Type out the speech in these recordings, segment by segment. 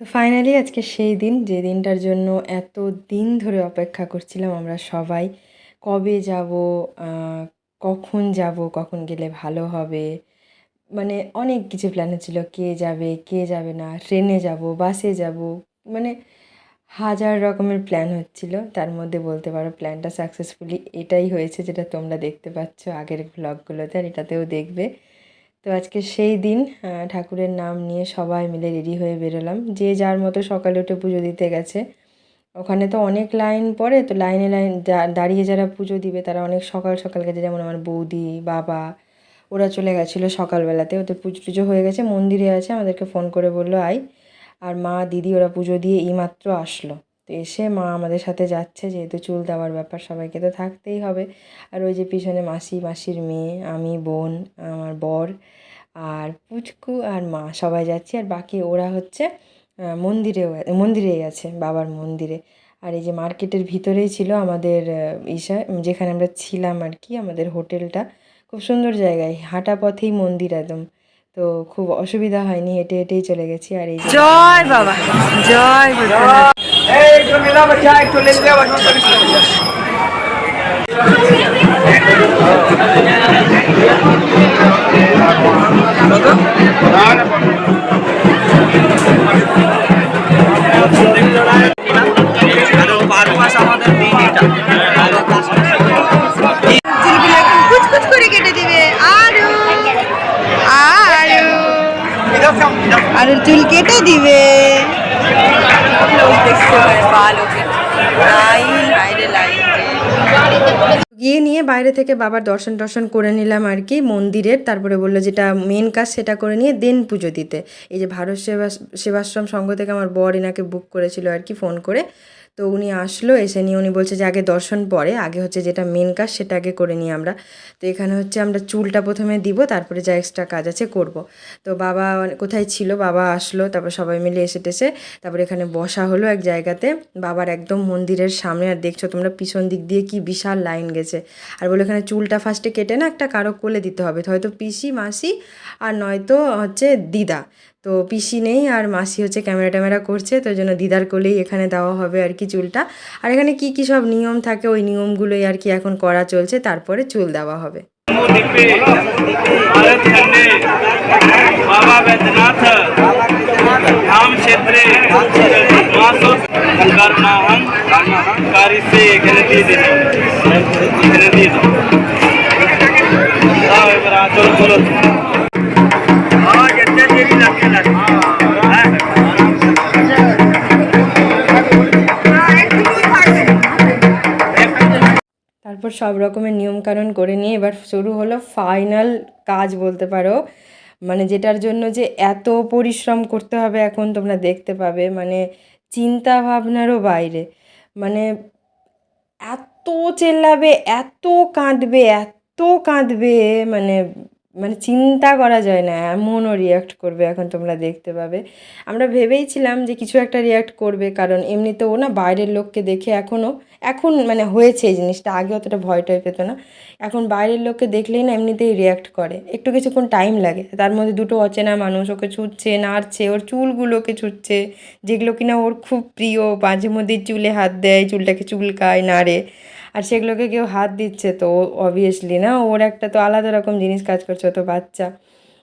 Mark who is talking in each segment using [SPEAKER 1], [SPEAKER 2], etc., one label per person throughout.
[SPEAKER 1] তো ফাইনালি আজকে সেই দিন, যে দিনটার জন্য এত দিন ধরে অপেক্ষা করছিলাম আমরা সবাই। কবে যাব কখন যাব, কখন গেলে ভালো হবে? মানে অনেক কিছু প্ল্যান ছিল, কে যাবে কে যাবে না, ট্রেনে যাব, বাসে যাব মানে হাজার রকমের প্ল্যান হচ্ছিল। তার মধ্যে বলতে পারো প্ল্যানটা সাকসেসফুলি এটাই হয়েছে যেটা তোমরা দেখতে পাচ্ছ আগের ব্লগগুলোতে আর এটাতেও দেখবে। তো আজকে সেই দিন ঠাকুরের নাম নিয়ে সবাই মিলে রেডি হয়ে বেরোলাম। যে যার মতো সকালে উঠে পুজো দিতে গেছে। ওখানে তো অনেক লাইন পড়ে, তো লাইনে লাইন দাঁড়িয়ে যারা পুজো দিবে, তারা অনেক সকাল সকাল গেছে। যেমন আমার বৌদি, বাবা, ওরা চলে গেছিল সকালবেলাতে। ওদের পুজো টুজো হয়ে গেছে, মন্দিরে আছে। আমাদেরকে ফোন করে বলল আই আর মা, দিদি, ওরা পুজো দিয়ে এইমাত্র আসলো। তো এসে মা আমাদের সাথে যাচ্ছে, যেহেতু চুল দেওয়ার ব্যাপার, সবাইকে তো থাকতেই হবে। আর ওই যে পিছনে মাসি, মাসির মেয়ে, আমি, বোন, আমার বর আর পুচকু আর মা সবাই যাচ্ছি। আর বাকি ওরা হচ্ছে মন্দিরেও, মন্দিরেই আছে, বাবার মন্দিরে। আর এই যে মার্কেটের ভিতরেই ছিল আমাদের ইসা যেখানে আমরা ছিলাম আর কি, আমাদের হোটেলটা। খুব সুন্দর জায়গায়, হাঁটা পথেই মন্দির একদম। তো খুব অসুবিধা হয়নি, হেঁটে হেঁটেই চলে গেছি। আর এই
[SPEAKER 2] জয় বাবা, জয় করে কেটে দিবে আরু চুল কেটে দিবে।
[SPEAKER 1] গিয়ে নিয়ে বাইরে থেকে বাবার দর্শন টর্শন করে নিলাম আর কি, মন্দিরের। তারপরে বলল যেটা মেন কাজ সেটা করে নিয়ে দেন পুজো দিতে। এই যে ভারত সেবা সেবাশ্রম সংঘ থেকে আমার বর এনাকে বুক করেছিল আর কি ফোন করে। তো উনি আসলো, এসে নিয়ে উনি বলছে যে, আগে দর্শন পরে, আগে হচ্ছে যেটা মেন কাজ সেটা আগে করে নিই আমরা। তো এখানে হচ্ছে আমরা চুলটা প্রথমে দিব, তারপরে যা এক্সট্রা কাজ আছে করব। তো বাবা কোথায় ছিল? বাবা আসলো, তারপর সবাই মিলে এসে টেসে তারপরে এখানে বসা হলো এক জায়গাতে। বাবার একদম মন্দিরের সামনে, আর দেখছ তোমরা পিছন দিক দিয়ে কি বিশাল লাইন গেছে। আর বলে এখানে চুলটা ফার্স্টে কেটে না একটা কারও কোলে দিতে হবে, হয়তো পিসি, মাসি আর নয়তো হচ্ছে দিদা। তো পিসি নেই আর মাসি হচ্ছে ক্যামেরা ট্যামেরা করছে, তো জন্য দিদার কোলেই এখানে দেওয়া হবে আর কি চুলটা। আর এখানে কি কি সব নিয়ম থাকে ওই নিয়মগুলোই আর কি এখন করা চলছে, তারপরে চুল দেওয়া হবে। তারপর সব রকমের নিয়মকানুন করে নিয়ে এবার শুরু হলো ফাইনাল কাজ বলতে পারো। মানে যেটার জন্য যে এত পরিশ্রম করতে হবে এখন তোমরা দেখতে পাবে। মানে চিন্তা ভাবনারও বাইরে। মানে এত চেল্লাবে, এত কাঁদবে এত কাঁদবে মানে মানে চিন্তা করা যায় না, এমনও রিয়াক্ট করবে এখন তোমরা দেখতে পাবে। আমরা ভেবেইছিলাম যে কিছু একটা রিয়াক্ট করবে, কারণ এমনিতে ও না বাইরের লোককে দেখে এখনও এখন মানে হয়েছে এই জিনিসটা, আগে অতটা ভয় টয় পেতো না। এখন বাইরের লোককে দেখলেই না এমনিতেই রিয়াক্ট করে। একটু কিছুক্ষণ টাইম লাগে, তার মধ্যে দুটো অচেনা মানুষ ওকে ছুটছে নাড়ছে, ওর চুলগুলোকে ছুটছে যেগুলো কিনা ওর খুব প্রিয় মাঝে মধ্যে চুলে হাত দেয়, চুলটাকে চুলকায়, নাড়ে। আর সেগুলোকে কেউ হাত দিচ্ছে তো অবভিয়াসলি না? ওর একটা তো আলাদা রকম জিনিস কাজ করছে তো বাচ্চা।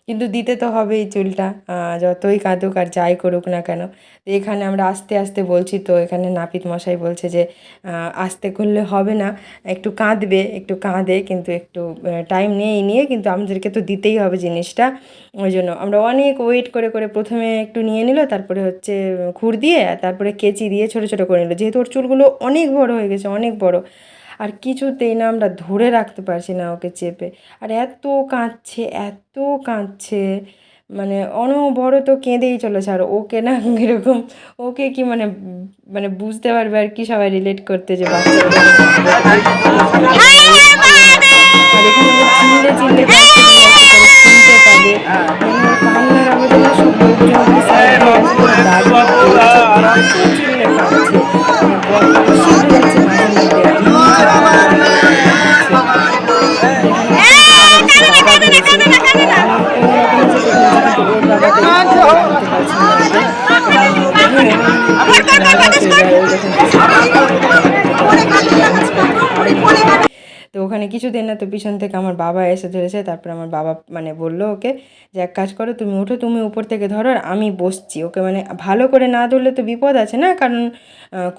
[SPEAKER 1] কিন্তু দিতে তো হবেই চুলটা যতই কাঁদুক আর যাই করুক না কেন। তো এখানে আমরা আস্তে আস্তে বলছি তো, এখানে নাপিত মশাই বলছে যে আস্তে করলে হবে না, একটু কাঁদবে, একটু কাঁদে, কিন্তু একটু টাইম নিয়ে নিয়ে কিন্তু আমাদেরকে তো দিতেই হবে জিনিসটা। ওই জন্য আমরা অনেক ওয়েট করে করে প্রথমে একটু নিয়ে নিল, তারপরে হচ্ছে খুর দিয়ে, তারপরে কেচি দিয়ে ছোটো ছোটো করে নিল। যেহেতু ওর চুলগুলো অনেক বড় হয়ে গেছে, অনেক বড়। আর কিছুতেই না আমরা ধরে রাখতে পারছি না ওকে চেপে। আর এত কাঁদছে এত কাঁদছে মানে অনবরত কেঁদেই চলেছে। আর ওকে না এরকম ওকে কি মানে মানে বুঝতে পারবে আর কি সবাই রিলেট করতে যে বাচ্চাগুলো কিছুদিন না, তো পিছন থেকে আমার বাবা এসে ধরেছে, তারপর আমার বাবা মানে বলল ওকে যে, এক কাজ করো, তুমি ওঠো, তুমি উপর থেকে ধরো আর আমি বসছি। ওকে মানে ভালো করে না ধরলে তো বিপদ আছে না? কারণ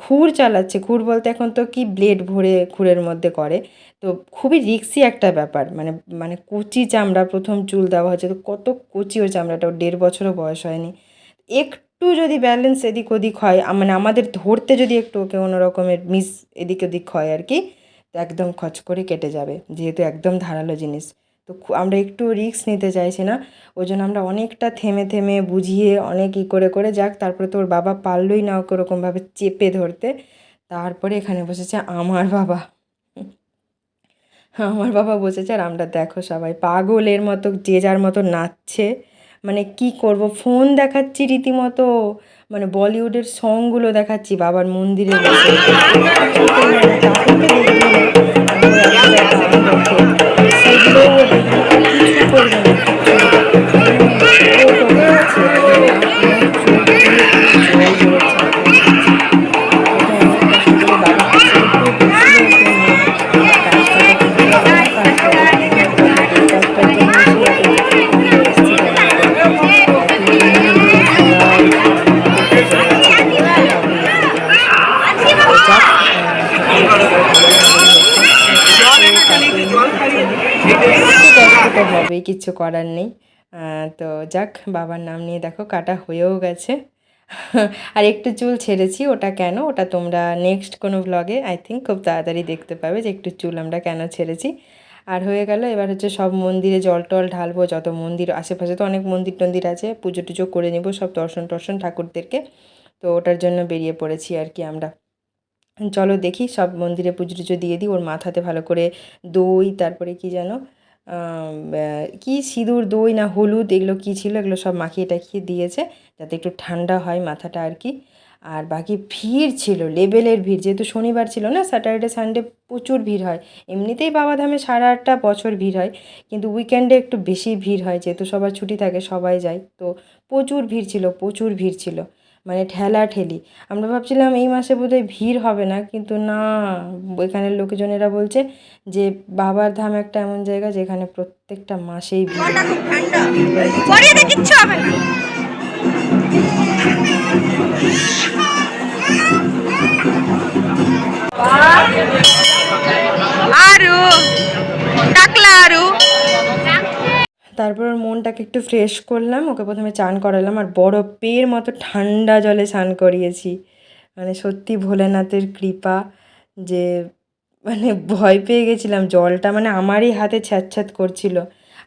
[SPEAKER 1] খুর চালাচ্ছে। খুর বলতে এখন তো কি ব্লেড ভরে খুরের মধ্যে করে। তো খুবই রিক্সি একটা ব্যাপার। মানে মানে কচি চামড়া, প্রথম চুল দেওয়া হচ্ছে তো কত কচি ওর চামড়াটা, ওর দেড় বছরও বয়স হয়নি। একটু যদি ব্যালেন্স এদিক ওদিক হয় মানে আমাদের ধরতে যদি একটু ওকে কোনো রকমের মিস এদিক ওদিক হয় আর কি তো একদম খচ করে কেটে যাবে, যেহেতু একদম ধারালো জিনিস। তো আমরা একটু রিস্ক নিতে চাইছি না, ওই জন্য আমরা অনেকটা থেমে থেমে বুঝিয়ে অনেক ই করে করে যাক, তারপরে তোর বাবা পারলই না ওকে ওরকমভাবে চেপে ধরতে। তারপরে এখানে বসেছে আমার বাবা। আমার বাবা বসেছে আর আমরা দেখো সবাই, পাগলের মতো যে যার মতো নাচছে। মানে কি করব, ফোন দেখাচ্ছি রীতিমতো। মানে বলিউডের সংগুলো দেখাচ্ছি বাবার মন্দিরে কিচ্ছু করার নেই। তো যাক, বাবার নাম নিয়ে দেখো কাটা হয়েও গেছে। আর একটু চুল ছেড়েছি, ওটা কেন? ওটা তোমরা নেক্সট কোনো ব্লগে আই থিঙ্ক খুব তাড়াতাড়ি দেখতে পাবে যে একটু চুল আমরা কেন ছেড়েছি। আর হয়ে গেল, এবার হচ্ছে সব মন্দিরে জল টল ঢালবো, যত মন্দির, আশেপাশে তো অনেক মন্দির টন্দির আছে, পুজো টুজো করে নেব, সব দর্শন টর্শন ঠাকুরদেরকে। তো ওটার জন্য বেরিয়ে পড়েছি আর কি আমরা। চলো দেখি, সব মন্দিরে পুজো টুজো দিয়ে দিই, ওর মাথাতে ভালো করে দই, তারপরে কি যেন কি সিঁদুর, দই না হলুদ, এগুলো কী ছিল? এগুলো সব মাখিয়ে টাখিয়ে দিয়েছে যাতে একটু ঠান্ডা হয় মাথাটা আর কি। আর বাকি ভিড় ছিল লেভেলের ভিড়। যেহেতু শনিবার ছিল না, স্যাটারডে, সানডে প্রচুর ভিড় হয়। এমনিতেই বাবাধামে সারা আটটা বছর ভিড় হয়, কিন্তু উইকেন্ডে একটু বেশি ভিড় হয়। যেহেতু সবার ছুটি থাকে, সবাই যায়। তো প্রচুর ভিড় ছিল, প্রচুর ভিড় ছিল। মানে ঠেলা ঠেলি। আমরা ভাবছিলাম এই মাসে বোধহয় ভিড় হবে না, কিন্তু না, এখানের লোকজনেরা বলছে যে বাবার ধাম একটা এমন জায়গা যেখানে প্রত্যেকটা মাসেই ভিড়
[SPEAKER 2] আরু।
[SPEAKER 1] তারপর ওর মনটাকে একটু ফ্রেশ করলাম, ওকে প্রথমে চান করালাম আর বরফের মতো ঠান্ডা জলে স্নান করিয়েছি। মানে সত্যি ভোলেনাথের কৃপা যে মানে ভয় পেয়ে গেছিলাম, জলটা মানে আমারই হাতে ছ্যাঁত করছিল।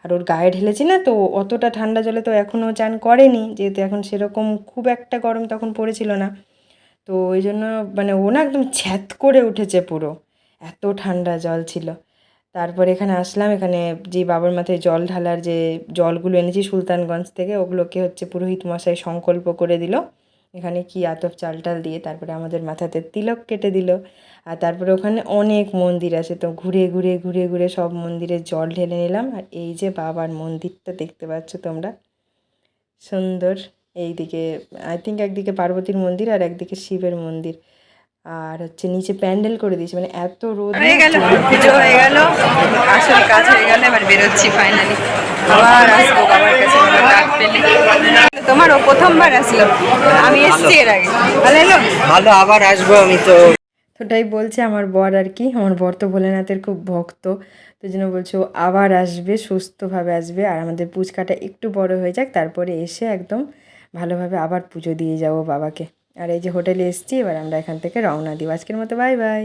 [SPEAKER 1] আর ওর গায়ে ঢেলেছি না তো, অতটা ঠান্ডা জলে তো এখনও চান করেনি, যেহেতু এখন সেরকম খুব একটা গরম তখন পড়েছিল না। তো ওই জন্য মানে ও না একদম ছ্যাত করে উঠেছে পুরো, এত ঠান্ডা জল ছিল। তারপর এখানে আসলাম, এখানে যে বাবার মাথায় জল ঢালার যে জলগুলো এনেছি সুলতানগঞ্জ থেকে, ওগুলোকে হচ্ছে পুরোহিত মশাই সংকল্প করে দিল। এখানে কি আতপ চাল টাল দিয়ে তারপরে আমাদের মাথাতে তিলক কেটে দিল। আর তারপরে ওখানে অনেক মন্দির আছে, তো ঘুরে ঘুরে ঘুরে ঘুরে সব মন্দিরে জল ঢেলে নিলাম। আর এই যে বাবার মন্দিরটা দেখতে পাচ্ছ তোমরা, সুন্দর। এইদিকে আই থিঙ্ক একদিকে পার্বতীর মন্দির আর একদিকে শিবের মন্দির। আর হচ্ছে নিচে প্যান্ডেল করে দিয়েছে মানে এত রোদ
[SPEAKER 2] হয়ে গেল পুজো হয়ে গেল আসল কাজ হয়ে গেল এবার বেরোচ্ছি ফাইনালি আবার আসব বাবার কাছে ডাক পেলে। তোমার ও প্রথমবার আসলো আমি এসছি এর আগে। ভালো এলো?
[SPEAKER 3] ভালো আবার আসব আমি তো।
[SPEAKER 1] তো ওটাই বলছে আমার বর আর কি আমার বর তো ভোলেনাথের খুব ভক্ত তো জন্য বলছে ও আবার আসবে সুস্থভাবে আসবে আর আমাদের পুচকাটা একটু বড় হয়ে যাক তারপরে এসে একদম ভালোভাবে আবার পুজো দিয়ে যাব বাবাকে। আর এই যে হোটেলে এসছি, এবার আমরা এখান থেকে রওনা দিব। আজকের মতো বাই বাই।